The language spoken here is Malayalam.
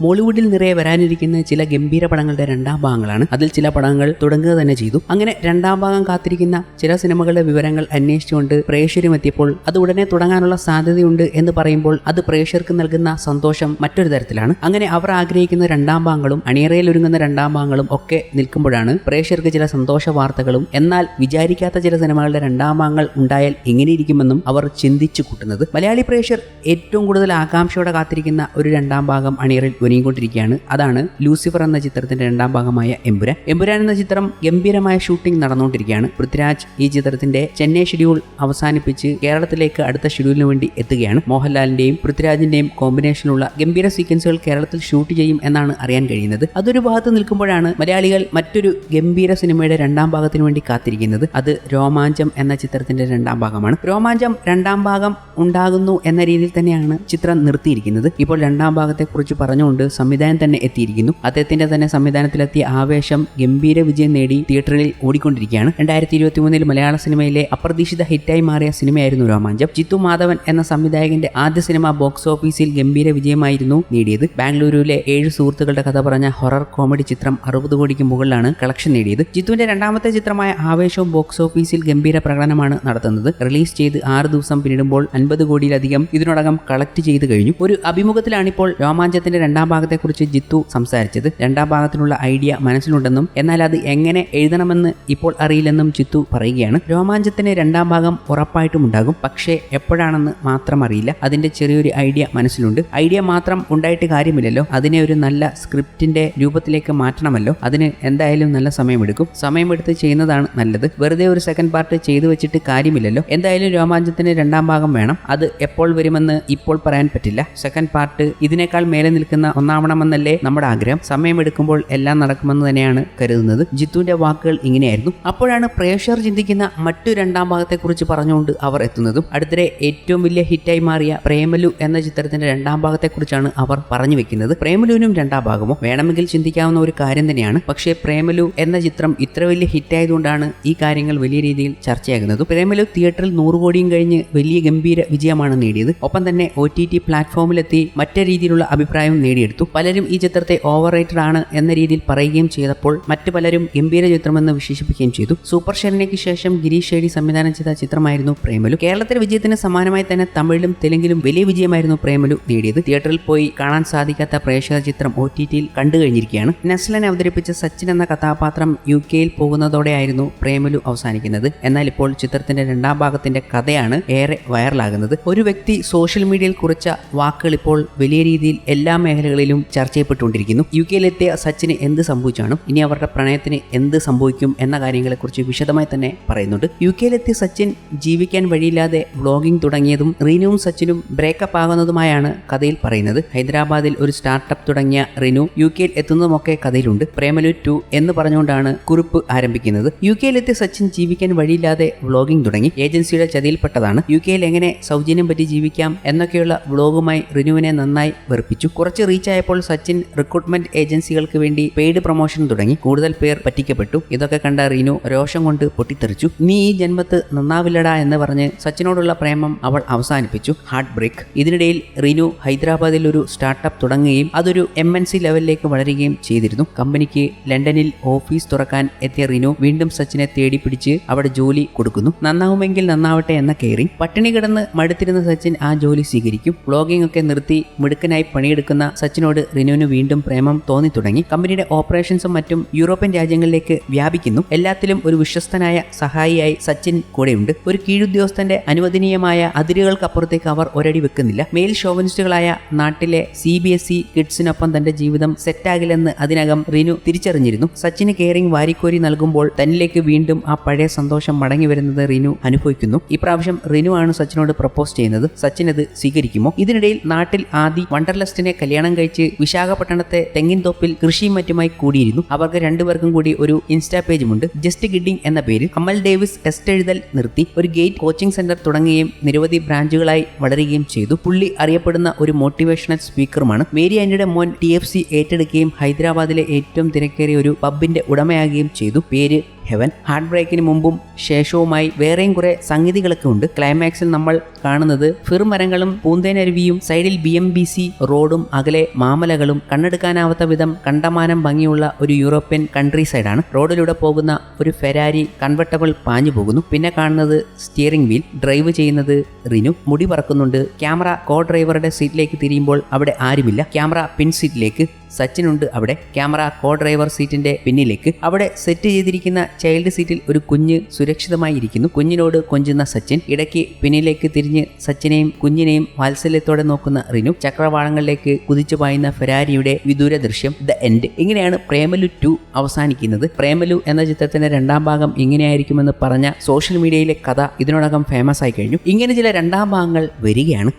മോളിവുഡിൽ നിറയെ വരാനിരിക്കുന്ന ചില ഗംഭീര പടങ്ങളുടെ രണ്ടാം ഭാഗങ്ങളാണ്. അതിൽ ചില പടങ്ങൾ തുടങ്ങുക തന്നെ ചെയ്തു. അങ്ങനെ രണ്ടാം ഭാഗം കാത്തിരിക്കുന്ന ചില സിനിമകളുടെ വിവരങ്ങൾ അന്വേഷിച്ചുകൊണ്ട് പ്രേക്ഷകരും എത്തിയപ്പോൾ അത് ഉടനെ തുടങ്ങാനുള്ള സാധ്യതയുണ്ട് എന്ന് പറയുമ്പോൾ അത് പ്രേക്ഷകർക്ക് നൽകുന്ന സന്തോഷം മറ്റൊരു തരത്തിലാണ്. അങ്ങനെ അവർ ആഗ്രഹിക്കുന്ന രണ്ടാം ഭാഗങ്ങളും അണിയറയിൽ ഒരുങ്ങുന്ന രണ്ടാം ഭാഗങ്ങളും ഒക്കെ നിൽക്കുമ്പോഴാണ് പ്രേക്ഷകർക്ക് ചില സന്തോഷ വാർത്തകളും. എന്നാൽ വിചാരിക്കാത്ത ചില സിനിമകളുടെ രണ്ടാം ഭാഗങ്ങൾ ഉണ്ടായാൽ എങ്ങനെയിരിക്കുമെന്നും അവർ ചിന്തിച്ചു കൂട്ടുന്നത്. മലയാളി പ്രേക്ഷർ ഏറ്റവും കൂടുതൽ ആകാംക്ഷയോടെ കാത്തിരിക്കുന്ന ഒരു രണ്ടാം ഭാഗം അണിയറിൽ ഒരുങ്ങിക്കൊണ്ടിരിക്കുകയാണ്. അതാണ് ലൂസിഫർ എന്ന ചിത്രത്തിന്റെ രണ്ടാം ഭാഗമായ എമ്പുരാൻ. എമ്പുരാൻ എന്ന ചിത്രം ഗംഭീരമായ ഷൂട്ടിംഗ് നടന്നുകൊണ്ടിരിക്കുകയാണ്. പൃഥ്വിരാജ് ഈ ചിത്രത്തിന്റെ ചെന്നൈ ഷെഡ്യൂൾ അവസാനിപ്പിച്ച് കേരളത്തിലേക്ക് അടുത്ത ഷെഡ്യൂളിന് വേണ്ടി എത്തുകയാണ്. മോഹൻലാലിന്റെയും പൃഥ്വിരാജിന്റെയും കോമ്പിനേഷനുള്ള ഗംഭീര സീക്വൻസുകൾ കേരളത്തിൽ ഷൂട്ട് ചെയ്യും എന്നാണ് അറിയാൻ കഴിയുന്നത്. അതൊരു ഭാഗത്ത് നിൽക്കുമ്പോഴാണ് മലയാളികൾ മറ്റൊരു ഗംഭീര സിനിമയുടെ രണ്ടാം ഭാഗത്തിന് വേണ്ടി കാത്തിരിക്കുന്നത്. അത് രോമാഞ്ചം എന്ന ചിത്രത്തിന്റെ രണ്ടാം ഭാഗമാണ്. രോമാഞ്ചം രണ്ടാം ഭാഗം ഉണ്ടാകുന്നു എന്ന രീതിയിൽ തന്നെയാണ് ചിത്രം നിർത്തിയിരിക്കുന്നത്. ഇപ്പോൾ രണ്ടാം ഭാഗത്തെക്കുറിച്ച് പറഞ്ഞുകൊണ്ട് സംവിധാനം തന്നെ എത്തിയിരിക്കുന്നു. അദ്ദേഹത്തിന്റെ തന്നെ സംവിധാനത്തിലെത്തിയ ആവേശം ഗംഭീര വിജയം നേടി തിയേറ്ററിൽ ഓടിക്കൊണ്ടിരിക്കുകയാണ്. രണ്ടായിരത്തി ഇരുപത്തി മൂന്നിൽ മലയാള സിനിമയിലെ അപ്രതീക്ഷിത ഹിറ്റായി മാറിയ സിനിമയായിരുന്നു രോമാഞ്ചം. ജിത്തു മാധവൻ എന്ന സംവിധായകന്റെ ആദ്യ സിനിമ ബോക്സ് ഓഫീസിൽ ഗംഭീര വിജയമായിരുന്നു നേടിയത്. ബാംഗ്ലൂരുവിലെ ഏഴ് സുഹൃത്തുക്കളുടെ കഥ പറഞ്ഞ ഹൊറർ കോമഡി ചിത്രം അറുപത് കോടിക്ക് മുകളിലാണ് കളക്ഷൻ നേടിയത്. ജിത്തുവിന്റെ രണ്ടാമത്തെ ചിത്രമായ ആവേശവും ബോക്സ് ഓഫീസിൽ ഗംഭീര പ്രകടനമാണ് നടത്തുന്നത്. റിലീസ് ചെയ്ത് ആറ് ദിവസം പിന്നിടുമ്പോൾ അൻപത് കോടിയിലധികം ഇതിനോടകം കളക്ട് ചെയ്ത് കഴിഞ്ഞു. ഒരു അഭിമുഖത്തിലാണിപ്പോൾ രോമാഞ്ചത്തിന്റെ രണ്ടാം ഭാഗത്തെക്കുറിച്ച് ജിത്തു സംസാരിച്ചത് രണ്ടാം ഭാഗത്തിനുള്ള ഐഡിയ മനസ്സിലുണ്ടെന്നും എന്നാൽ അത് എങ്ങനെ എഴുതണമെന്ന് ഇപ്പോൾ അറിയില്ലെന്നും ജിത്തു പറയുകയാണ്. രോമാഞ്ചത്തിന് രണ്ടാം ഭാഗം ഉറപ്പായിട്ടും ഉണ്ടാകും. പക്ഷേ എപ്പോഴാണെന്ന് മാത്രം അറിയില്ല. അതിന്റെ ചെറിയൊരു ഐഡിയ മനസ്സിലുണ്ട്. ഐഡിയ മാത്രം ഉണ്ടായിട്ട് കാര്യമില്ലല്ലോ. അതിനെ ഒരു നല്ല സ്ക്രിപ്റ്റിന്റെ രൂപത്തിലേക്ക് മാറ്റണമല്ലോ. അതിന് എന്തായാലും നല്ല സമയമെടുക്കും. സമയമെടുത്ത് ചെയ്യുന്നതാണ് നല്ലത്. വെറുതെ ഒരു സെക്കൻഡ് പാർട്ട് ചെയ്തു വെച്ചിട്ട് കാര്യമില്ലല്ലോ. എന്തായാലും രോമാഞ്ചത്തിന് രണ്ടാം ഭാഗം വേണം. അത് എപ്പോൾ വരുമെന്ന് ഇപ്പോൾ പറയാൻ പറ്റില്ല. സെക്കൻഡ് പാർട്ട് ഇതിനേക്കാൾ മേലെ നിൽക്കുന്ന ഒന്നാവണമെന്നല്ലേ നമ്മുടെ ആഗ്രഹം? സമയമെടുക്കുമ്പോൾ എല്ലാം നടക്കുമെന്ന് തന്നെയാണ് കരുതുന്നത്. ജിത്തുവിന്റെ വാക്കുകൾ ഇങ്ങനെയായിരുന്നു. അപ്പോഴാണ് പ്രേക്ഷകർ ചിന്തിക്കുന്ന മറ്റു രണ്ടാം ഭാഗത്തെക്കുറിച്ച് പറഞ്ഞുകൊണ്ട് അവർ എത്തുന്നതും അടുത്തിടെ ഏറ്റവും വലിയ ഹിറ്റായി മാറിയ പ്രേമലു എന്ന ചിത്രത്തിന്റെ രണ്ടാം ഭാഗത്തെക്കുറിച്ചാണ് അവർ പറഞ്ഞു വെക്കുന്നത്. പ്രേമലുവിനും രണ്ടാം ഭാഗമോ? വേണമെങ്കിൽ ചിന്തിക്കാവുന്ന ഒരു കാര്യം തന്നെയാണ്. പക്ഷേ പ്രേമലു എന്ന ചിത്രം ഇത്ര വലിയ ഹിറ്റായതുകൊണ്ടാണ് ഈ കാര്യങ്ങൾ വലിയ രീതിയിൽ ചർച്ചയാകുന്നത്. പ്രേമലു തിയേറ്ററിൽ നൂറ് കോടിയും കഴിഞ്ഞ് വലിയ ഗംഭീര വിജയമാണ് നേടിയത്. ഒപ്പം തന്നെ ഒ ടി ടി പ്ലാറ്റ്ഫോമിലെത്തി മറ്റേ രീതിയിലുള്ള അഭിപ്രായം നേടിയെടുത്തു. പലരും ഈ ചിത്രത്തെ ഓവർ റേറ്റഡ് ആണ് എന്ന രീതിയിൽ പറയുകയും ചെയ്തപ്പോൾ മറ്റു പലരും ഗംഭീര ചിത്രമെന്ന് വിശേഷിപ്പിക്കുകയും ചെയ്തു. സൂപ്പർ ഷെറിനയ്ക്ക് ശേഷം ഗിരീഷ് ഷേഡി സംവിധാനം ചെയ്ത ചിത്രമായിരുന്നു പ്രേമലു. കേരളത്തിലെ വിജയത്തിന് സമാനമായി തന്നെ തമിഴിലും തെലുങ്കിലും വലിയ വിജയമായിരുന്നു പ്രേമലു നേടിയത്. തിയേറ്ററിൽ പോയി കാണാൻ സാധിക്കാത്ത പ്രേക്ഷക ചിത്രം ഒ ടി ടിയിൽ കണ്ടു കഴിഞ്ഞിരിക്കുകയാണ്. അവതരിപ്പിച്ച സച്ചിൻ എന്ന കഥാപാത്രം യു കെയിൽ പോകുന്നതോടെയായിരുന്നു പ്രേമലു അവസാനിക്കുന്നത്. എന്നാൽ ഇപ്പോൾ ചിത്രത്തിന്റെ രണ്ടാം ഭാഗത്തിന്റെ കഥയാണ് ഏറെ വൈറലാകുന്നത് ഒരു വ്യക്തി സോഷ്യൽ മീഡിയയിൽ കുറിച്ച വാക്കുകൾ ഇപ്പോൾ വലിയ രീതിയിൽ എല്ലാ മേഖലകളിലും ചർച്ച ചെയ്യപ്പെട്ടുകൊണ്ടിരിക്കുന്നു. യു കെയിലെത്തിയ സച്ചിന് എന്ത് സംഭവിച്ചാണ്? ഇനി അവരുടെ പ്രണയത്തിന് എന്ത് സംഭവിക്കും എന്ന കാര്യങ്ങളെക്കുറിച്ച് വിശദമായി തന്നെ പറയുന്നുണ്ട്. യു കെയിലെത്തിയ സച്ചിൻ ജീവിക്കാൻ വഴിയില്ലാതെ വ്ളോഗിംഗ് തുടങ്ങിയതും റിനുവും സച്ചിനും ബ്രേക്കപ്പ് ആകുന്നതുമായാണ് കഥയിൽ പറയുന്നത്. ഹൈദരാബാദിൽ ഒരു സ്റ്റാർട്ടപ്പ് തുടങ്ങിയ റിനു യു കെയിൽ എത്തുന്നതുമൊക്കെ കഥയിലുണ്ട്. പ്രേമലു ടു എന്ന് പറഞ്ഞുകൊണ്ടാണ് കുറിപ്പ് ആരംഭിക്കുന്നത്. യു കെയിലെത്തിയ സച്ചിൻ ജീവിക്കാൻ വഴിയില്ലാതെ വ്ളോഗിംഗ് തുടങ്ങി. ഏജൻസിയുടെ ചതിയിൽപ്പെട്ടതാണ്. യു കെയിൽ എങ്ങനെ സൗജന്യം പറ്റി ജീവിക്കാം എന്നൊക്കെയുള്ള വ്ളോഗുമായി റിനുവിനെ നന്നായി വെറുപ്പിച്ചു. കുറച്ച് റീച്ച് ആയപ്പോൾ സച്ചിൻ റിക്രൂട്ട്മെന്റ് ഏജൻസികൾക്ക് വേണ്ടി പെയ്ഡ് പ്രൊമോഷൻ തുടങ്ങി. കൂടുതൽ പേർ പറ്റിക്കപ്പെട്ടു. ഇതൊക്കെ കണ്ട റീനു രോഷം കൊണ്ട് പൊട്ടിത്തെറിച്ചു. നീ ഈ ജന്മത്ത് നന്നാവില്ലടാ എന്ന് പറഞ്ഞ് സച്ചിനോടുള്ള പ്രേമം അവൾ അവസാനിപ്പിച്ചു. ഹാർട്ട് ബ്രേക്ക് ഇതിനിടയിൽ റീനു ഹൈദരാബാദിൽ ഒരു സ്റ്റാർട്ടപ്പ് തുടങ്ങുകയും അതൊരു എം എൻ സി ലെവലിലേക്ക് വളരുകയും ചെയ്തിരുന്നു. കമ്പനിക്ക് ലണ്ടനിൽ ഓഫീസ് തുറക്കാൻ എത്തിയ റീനു വീണ്ടും സച്ചിനെ തേടി പിടിച്ച് അവിടെ ജോലി കൊടുക്കുന്നു. നന്നാവുമെങ്കിൽ നന്നാവട്ടെ എന്ന കെയറിംഗ് പട്ടിണി കിടന്ന് മടുത്തിരുന്ന സച്ചിൻ ആ ജോലി സ്വീകരിക്കും. വ്ളോഗിംഗ് ഒക്കെ നിർത്തി മിടുക്കനായി പണിയെടുക്കുന്ന സച്ചിനോട് റിനുവിന് വീണ്ടും പ്രേമം തോന്നി തുടങ്ങി. കമ്പനിയുടെ ഓപ്പറേഷൻസും മറ്റും യൂറോപ്യൻ രാജ്യങ്ങളിലേക്ക് വ്യാപിക്കുന്നു. എല്ലാത്തിലും ഒരു വിശ്വസ്തനായ സഹായിയായി സച്ചിൻ കൂടെയുണ്ട്. ഒരു കീഴുദ്യോഗസ്ഥന്റെ അനുവദനീയമായ അതിരുകൾക്കപ്പുറത്തേക്ക് അവർ ഒരടി വെക്കുന്നില്ല. മെയിൽ ഷോവനിസ്റ്റുകളായ നാട്ടിലെ സി ബി എസ് ഇ കിഡ്സിനൊപ്പം തന്റെ ജീവിതം സെറ്റാകില്ലെന്ന് അതിനകം റിനു തിരിച്ചറിഞ്ഞിരുന്നു. സച്ചിന് കെയറിംഗ് വാരിക്കോരി നൽകുമ്പോൾ തന്നിലേക്ക് വീണ്ടും ആ പഴയ സന്തോഷം മടങ്ങി വരുന്നത് റിനു അനുഭവിക്കുന്നു. ഇപ്രാവശ്യം റിനു ആണ് സച്ചിനോട് പ്രപ്പോസ് ചെയ്യുന്നത്. സച്ചിൻ അത് സ്വീകരിക്കുമോ? ഇതിനിടയിൽ നാട്ടിൽ ആദി വണ്ടർലസ്റ്റിനെ കല്യാണം കഴിച്ച് വിശാഖപട്ടണത്തെ തെങ്ങിൻ തോപ്പിൽ കൃഷിയും മറ്റുമായി കൂടിയിരുന്നു. അവർക്ക് രണ്ടുപേർക്കും കൂടി ഒരു ഇൻസ്റ്റാ പേജുമുണ്ട്. ജസ്റ്റ് ഗിഡിംഗ് എന്ന പേരിൽ അമൽ ഡേവിസ് ടെസ്റ്റ് എഴുതൽ നിർത്തി ഒരു ഗേറ്റ് കോച്ചിംഗ് സെന്റർ തുടങ്ങുകയും നിരവധി ബ്രാഞ്ചുകളായി വളരുകയും ചെയ്തു. പുള്ളി അറിയപ്പെടുന്ന ഒരു മോട്ടിവേഷണൽ സ്പീക്കറുമാണ്. മേരി ആന്റിയുടെ മോൻ ടി എഫ് സി ഏറ്റെടുക്കുകയും ഹൈദരാബാദിലെ ഏറ്റവും തിരക്കേറിയ ഒരു പബ്ബിന്റെ ഉടമയാകുകയും ചെയ്തു. പേര് ഹെവൻ. ഹാർട്ട് ബ്രേക്കിന് മുമ്പും ശേഷവുമായി വേറെയും കുറെ സംഗതികളൊക്കെ ഉണ്ട്. ക്ലൈമാക്സിൽ നമ്മൾ കാണുന്നത് ഫിർമരങ്ങളും പൂന്തേനരുവിയും സൈഡിൽ ബി എം ബി സി റോഡും അകലെ മാമലകളും കണ്ണെടുക്കാനാവാത്ത വിധം കണ്ടമാനം ഭംഗിയുള്ള ഒരു യൂറോപ്യൻ കൺട്രി സൈഡാണ് റോഡിലൂടെ പോകുന്ന ഒരു ഫെരാരി കൺവെർട്ടബിൾ പാഞ്ഞു പോകുന്നു. പിന്നെ കാണുന്നത് സ്റ്റിയറിംഗ് വീൽ ഡ്രൈവ് ചെയ്യുന്നത് റിനു. മുടി പറക്കുന്നുണ്ട്. ക്യാമറ കോ ഡ്രൈവറുടെ സീറ്റിലേക്ക് തിരിയുമ്പോൾ അവിടെ ആരുമില്ല. ക്യാമറ പിൻ സീറ്റിലേക്ക് സച്ചിനുണ്ട്. അവിടെ ക്യാമറ കോ ഡ്രൈവർ സീറ്റിന്റെ പിന്നിലേക്ക്. അവിടെ സെറ്റ് ചെയ്തിരിക്കുന്ന ചൈൽഡ് സീറ്റിൽ ഒരു കുഞ്ഞ് സുരക്ഷിതമായി ഇരിക്കുന്നു. കുഞ്ഞിനോട് കൊഞ്ചുന്ന സച്ചിൻ. ഇടയ്ക്ക് പിന്നിലേക്ക് തിരിഞ്ഞ് സച്ചിനെയും കുഞ്ഞിനെയും വാത്സല്യത്തോടെ നോക്കുന്ന റിനു. ചക്രവാളങ്ങളിലേക്ക് കുതിച്ചു പായുന്ന ഫെരാരിയുടെ വിദൂര ദൃശ്യം ദ എൻഡ് ഇങ്ങനെയാണ് പ്രേമലു ടു അവസാനിക്കുന്നത്. പ്രേമലു എന്ന ചിത്രത്തിന്റെ രണ്ടാം ഭാഗം ഇങ്ങനെയായിരിക്കുമെന്ന് പറഞ്ഞ സോഷ്യൽ മീഡിയയിലെ കഥ ഇതിനോടകം ഫേമസ് ആയി കഴിഞ്ഞു. ഇങ്ങനെ ചില രണ്ടാം ഭാഗങ്ങൾ വരികയാണ്.